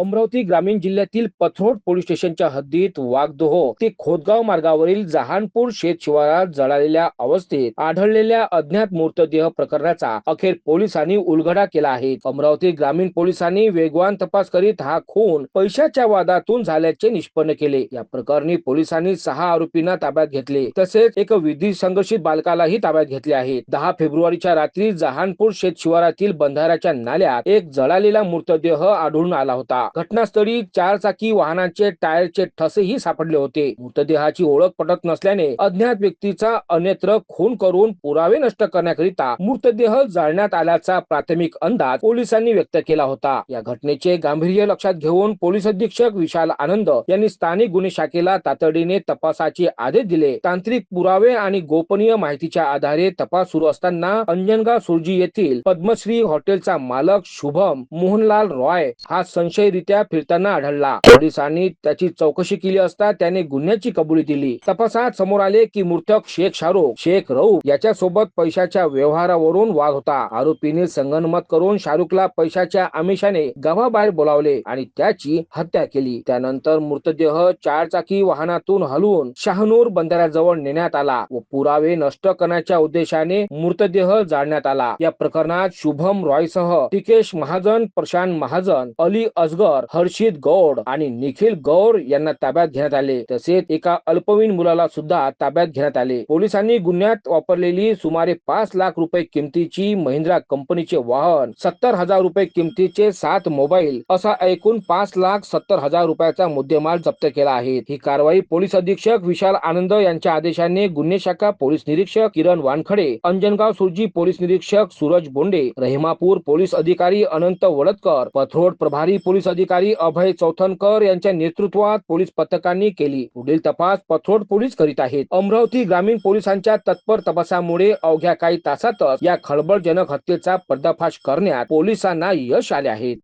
अमरावती ग्रामीण जिल्ह्यातील पथरोड पोलीस स्टेशनच्या हद्दीत वाघदोह ते खोदगाव मार्गावरील जहानपूर शेत शिवारात जळालेल्या अवस्थेत आढळलेल्या अज्ञात मृतदेह प्रकरणाचा अखेर पोलिसांनी उलगडा केला आहे. अमरावती ग्रामीण पोलिसांनी वेगवान तपास करीत हा खून पैशाच्या वादातून झाल्याचे निष्पन्न केले. या प्रकरणी पोलिसांनी सहा आरोपींना ताब्यात घेतले. तसेच एक विधी संघर्षित बालकालाही ताब्यात घेतले आहे. दहा फेब्रुवारीच्या रात्री जहानपूर शेत शिवारातील बंधाऱ्याच्या नाल्यात एक जळालेला मृतदेह आढळून आला होता. घटनास्थळी चार चाकी वाहनांचे टायरचे ठसेही सापडले होते. मृतदेहाची ओळख पटत नसल्याने अज्ञात व्यक्तीचा अन्यत्र खून करून पुरावे नष्ट करण्याकरिता मृतदेह जाळण्यात आल्याचा प्राथमिक अंदाज पोलिसांनी व्यक्त केला होता. या घटनेचे गांभीर्य लक्षात घेऊन पोलीस अधीक्षक विशाल आनंद यांनी स्थानिक गुन्हे शाखेला तातडीने तपासाचे आदेश दिले. तांत्रिक पुरावे आणि गोपनीय माहितीच्या आधारे तपास सुरू असताना अंजनगाव सुरजी येथील पद्मश्री हॉटेलचा मालक शुभम मोहनलाल रॉय हा संशयरित्या फिरताना आढळला. पोलिसांनी त्याची चौकशी केली असता त्याने गुन्ह्याची कबुली दिली. तपासात समोर आले की मृतक शेख शाहरुख शेख रऊफ याच्या सोबत पैशाच्या व्यवहारावरून वाद होता. आरोपीने संगनमत करून शाहरुखला पैशाच्या आमिषाने गावाबाहेर बोलावले आणि त्याची हत्या केली. त्यानंतर मृतदेह चारचाकी वाहनातून हलवून शहानूर बंधाऱ्याजवळ नेण्यात आला व पुरावे नष्ट करण्याच्या उद्देशाने मृतदेह जाळण्यात आला. या प्रकरणात शुभम रॉयसह टिकेश महाजन प्रशांत महाजन अली अजगर असगर हर्षित गौड आणि निखिल गौर यांना ताब्यात घेण्यात आले. तसेच एका अल्पवयीन मुलाला सुद्धा ताब्यात घेण्यात आले. पोलिसांनी गुन्ह्यात वापरलेली सुमारे पाच लाख रुपये किमतीची महिंद्रा कंपनीचे वाहन सत्तर हजार रुपये किमतीचे सात मोबाईल असा एकूण पाच लाख सत्तर हजार रुपयाचा मुद्देमाल जप्त केला आहे. ही कारवाई पोलीस अधीक्षक विशाल आनंद यांच्या आदेशाने गुन्हे शाखा पोलीस निरीक्षक किरण वानखडे अंजनगाव सुरजी पोलीस निरीक्षक सूरज बोंडे रहिमापूर पोलीस अधिकारी अनंत वडतकर पथरोड प्रभारी पोलीस अधिकारी अभय चौथनकर यांच्या नेतृत्वात पोलीस पथकांनी केली. पुढील तपास पथरोड पोलीस करीत आहेत. अमरावती ग्रामीण पोलिसांच्या तत्पर तपासामुळे अवघ्या काही तासातच या खळबळजनक हत्येचा पर्दाफाश करण्यात पोलिसांना यश आले आहे.